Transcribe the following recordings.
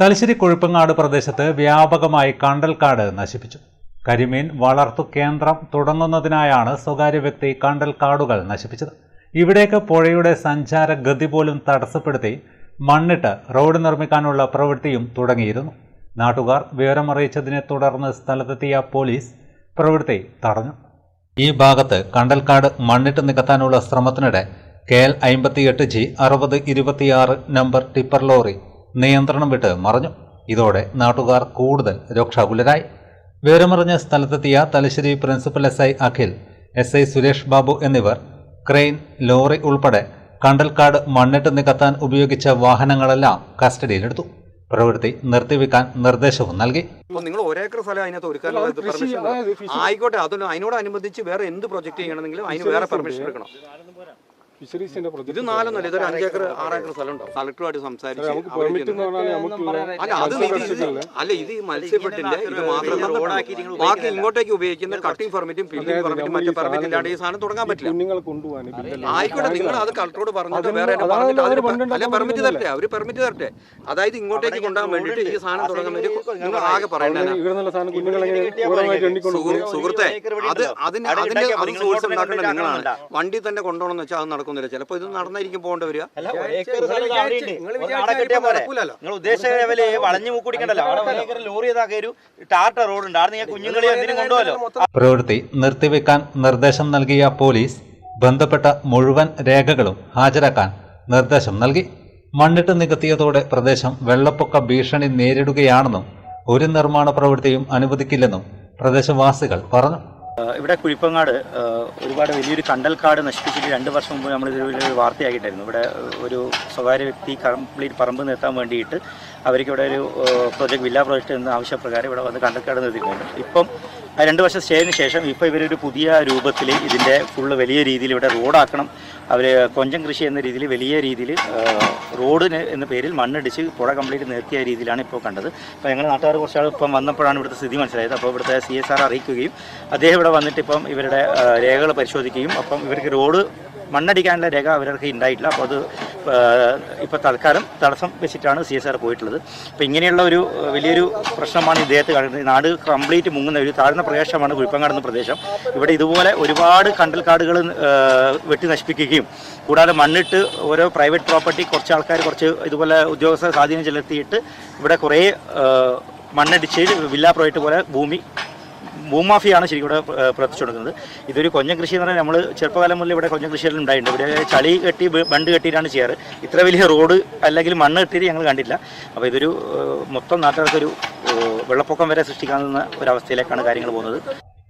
തലശ്ശേരി കൊഴുപ്പങ്ങാട് പ്രദേശത്ത് വ്യാപകമായി കണ്ടൽക്കാട് നശിപ്പിച്ചു. കരിമീൻ വളർത്തു കേന്ദ്രം തുടങ്ങുന്നതിനായാണ് സ്വകാര്യ വ്യക്തി കണ്ടൽക്കാടുകൾ നശിപ്പിച്ചത്. ഇവിടേക്ക് പുഴയുടെ സഞ്ചാര ഗതി പോലും തടസ്സപ്പെടുത്തി മണ്ണിട്ട് റോഡ് നിർമ്മിക്കാനുള്ള പ്രവൃത്തിയും തുടങ്ങിയിരുന്നു. നാട്ടുകാർ വിവരമറിയിച്ചതിനെ തുടർന്ന് സ്ഥലത്തെത്തിയ പോലീസ് പ്രവൃത്തി തടഞ്ഞു. ഈ ഭാഗത്ത് കണ്ടൽക്കാട് മണ്ണിട്ട് നികത്താനുള്ള ശ്രമത്തിനിടെ കെ എൽ അമ്പത്തിയെട്ട് ജി അറുപത് ഇരുപത്തിയാറ് നമ്പർ ടിപ്പർ ലോറി നിയന്ത്രണം വിട്ട് മറഞ്ഞു. ഇതോടെ നാട്ടുകാർ കൂടുതൽ രോക്ഷാകുലരായി. വിവരമറിഞ്ഞ സ്ഥലത്തെത്തിയ Thalassery principal S I Akhil S I Suresh Babu എന്നിവർ ക്രെയിൻ ലോറി ഉൾപ്പെടെ കണ്ടൽക്കാട് മണ്ണിട്ട് നികത്താൻ ഉപയോഗിച്ച വാഹനങ്ങളെല്ലാം കസ്റ്റഡിയിലെടുത്തു. പ്രവൃത്തി നിർത്തിവെക്കാൻ നിർദ്ദേശവും നൽകി. നിങ്ങൾ ഒരേക്കർ സ്ഥലം അതിനകത്ത് ഒരുക്കാനുള്ള പെർമിഷൻ? ആയിക്കോട്ടെ അതിന് അതിനോടനുബന്ധിച്ച് വേറെ എന്ത് പ്രൊജക്ട് ചെയ്യണമെങ്കിലും അതിന് വേറെ പെർമിഷൻ എടുക്കണം. ഫിഷറീസിന്റെ ഇത് നാലൊന്നല്ല ഇതൊരു അഞ്ചേക്കർ ആറേക്കർ സ്ഥലം ഉണ്ടാവും കളക്ടറുമായിട്ട് സംസാരിച്ച് നമുക്ക് പെർമിറ്റ് എന്ന് പറഞ്ഞാൽ നമുക്ക് അല്ല അത് ഇത് അല്ല ഇത് മത്സ്യഫെഡിന്റെ ഇത് മാത്രമല്ല ബാക്കി ഇങ്ങോട്ടേക്ക് ഉപയോഗിക്കുന്ന കട്ടിംഗ് പെർമിറ്റും ഫില്ലിംഗ് പെർമിറ്റും മറ്റു പെർമിറ്റ് ഇല്ലാണ്ട് ഈ സാധനം തുടങ്ങാൻ പറ്റില്ല. കുഞ്ഞുങ്ങളെ കൊണ്ടുപോകാൻ ആയിക്കോട്ടെ നിങ്ങൾ അത് കളക്ടറോട് പറഞ്ഞിട്ട് അതിന് വേറെ എന്നെ പറഞ്ഞിട്ട് അതിന് അല്ല പെർമിറ്റ് തരട്ടെ അവർ പെർമിറ്റ് തരട്ടെ. അതായത് ഇങ്ങോട്ടേക്ക് കൊണ്ടുപോകാൻ വേണ്ടിയിട്ട് ഈ സാധനം തുടങ്ങാൻ വേണ്ടി നിങ്ങൾ ആകെ പറയണേ സുഹൃത്തെ അത് അതിന് അതിന്റെ അത് സോഴ്സ് ഉണ്ടാക്കേണ്ട നിങ്ങളാണ് വണ്ടി തന്നെ കൊണ്ടുപോകണമെന്ന് വെച്ചാൽ അത് നടക്കുന്നില്ല. ചിലപ്പോൾ ഇത് നടന്നായിരിക്കും പോകേണ്ടി വരിക. നിങ്ങൾ ഉദ്ദേശിച്ച ലെവൽ വളഞ്ഞു മൂക്കുടിക്കണ്ടല്ലോ ലോറി ടാർട്ട റോഡ് ഉണ്ട് അവിടെ നിങ്ങൾ കുഞ്ഞുങ്ങളെ എന്തിനും പ്രവൃത്തി നിർത്തിവെക്കാൻ നിർദ്ദേശം നൽകിയ പോലീസ് ബന്ധപ്പെട്ട മുഴുവൻ രേഖകളും ഹാജരാക്കാൻ നിർദ്ദേശം നൽകി. മണ്ണിട്ട് നികത്തിയതോടെ പ്രദേശം വെള്ളപ്പൊക്ക ഭീഷണി നേരിടുകയാണെന്നും ഒരു നിർമ്മാണ പ്രവൃത്തിയും അനുവദിക്കില്ലെന്നും പ്രദേശവാസികൾ പറഞ്ഞു. ഇവിടെ കുഴിപ്പങ്ങാട് ഒരുപാട് വലിയൊരു കണ്ടൽക്കാട് നശിപ്പിച്ചിട്ട് രണ്ട് വർഷം മുമ്പ് നമ്മൾ ഒരു വാർത്തയാക്കിയിട്ടായിരുന്നു. ഇവിടെ ഒരു സ്വകാര്യ വ്യക്തി കംപ്ലീറ്റ് പറമ്പ് നിർത്താൻ വേണ്ടിയിട്ട് അവർക്ക് ഇവിടെ ഒരു പ്രൊജക്ട് വില്ല പ്രോജക്റ്റ് എന്ന ആവശ്യപ്രകാരം ഇവിടെ വന്ന് കണ്ടൽക്കാട് നിർത്തിയിട്ടുണ്ട്. ഇപ്പം രണ്ട് വർഷം സ്റ്റേജിന് ശേഷം ഇപ്പോൾ ഇവരൊരു പുതിയ രൂപത്തിൽ ഇതിന്റെ ഫുള്ള് വലിയ രീതിയിൽ ഇവിടെ റോഡാക്കണം. അവർ കൊഞ്ചം കൃഷി എന്ന രീതിയിൽ വലിയ രീതിയിൽ റോഡിന് എന്ന പേരിൽ മണ്ണിടിച്ച് പുഴ കംപ്ലീറ്റ് നിർത്തിയ രീതിയിലാണ് ഇപ്പോൾ കണ്ടത്. അപ്പോൾ ഞങ്ങൾ നാട്ടുകാർ കുറച്ചാൾ ഇപ്പം വന്നപ്പോഴാണ് ഇവിടുത്തെ സ്ഥിതി മനസ്സിലായത്. അപ്പോൾ ഇവിടുത്തെ സി എസ് ആർ അറിയിക്കുകയും അദ്ദേഹം ഇവിടെ വന്നിട്ട് ഇപ്പം ഇവരുടെ രേഖകൾ പരിശോധിക്കുകയും അപ്പം ഇവർക്ക് റോഡ് മണ്ണടിക്കാനുള്ള രേഖ അവർക്ക് ഉണ്ടായിട്ടില്ല. അപ്പോൾ അത് ഇപ്പോൾ തൽക്കാലം തടസ്സം വെച്ചിട്ടാണ് സി എസ് ആർ പോയിട്ടുള്ളത്. അപ്പോൾ ഇങ്ങനെയുള്ള ഒരു വലിയൊരു പ്രശ്നമാണ് ഇദ്ദേഹത്തെ കാണുന്നത്. നാട് കംപ്ലീറ്റ് മുങ്ങുന്ന ഒരു താഴ്ന്ന പ്രദേശമാണ് കുഴിപ്പങ്ങാട് എന്ന പ്രദേശം. ഇവിടെ ഇതുപോലെ ഒരുപാട് കണ്ടൽക്കാടുകൾ വെട്ടി നശിപ്പിക്കുകയും കൂടാതെ മണ്ണിട്ട് ഓരോ പ്രൈവറ്റ് പ്രോപ്പർട്ടി കുറച്ച് ആൾക്കാർ കുറച്ച് ഇതുപോലെ ഉദ്യോഗസ്ഥ സ്വാധീനം ചെലുത്തിയിട്ട് ഇവിടെ കുറേ മണ്ണടിച്ച് വില്ലാ പ്രോജക്റ്റ് പോലെ ഭൂമി ഭൂമാഫിയാണ് ശരിക്കും ഇവിടെ പ്രവർത്തിച്ചു കൊടുക്കുന്നത്. ഇതൊരു കൊഞ്ഞ കൃഷി എന്ന് പറഞ്ഞാൽ നമ്മൾ ചെറുപ്പകാലം മുതൽ ഇവിടെ കൊഞ്ഞ കൃഷിയെല്ലാം ഉണ്ടായിട്ടുണ്ട്. ഇവിടെ ചളി കെട്ടി ബണ്ട് കെട്ടിയിട്ടാണ് ചെയ്യാറ്. ഇത്ര വലിയ റോഡ് അല്ലെങ്കിൽ മണ്ണ് കെട്ടിയിട്ട് ഞങ്ങൾ കണ്ടില്ല അപ്പോൾ ഇതൊരു മൊത്തം നാട്ടുകാർക്കൊരു വെള്ളപ്പൊക്കം വരെ സൃഷ്ടിക്കാവുന്ന ഒരവസ്ഥയിലേക്കാണ് കാര്യങ്ങൾ പോകുന്നത്.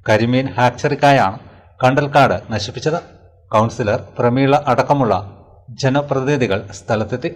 കരിമീൻ ഹാച്ചറിക്കായാണ് കണ്ടൽക്കാട് നശിപ്പിച്ചത്. കൗൺസിലർ പ്രമീള അടക്കമുള്ള ജനപ്രതിനിധികൾ സ്ഥലത്തെത്തി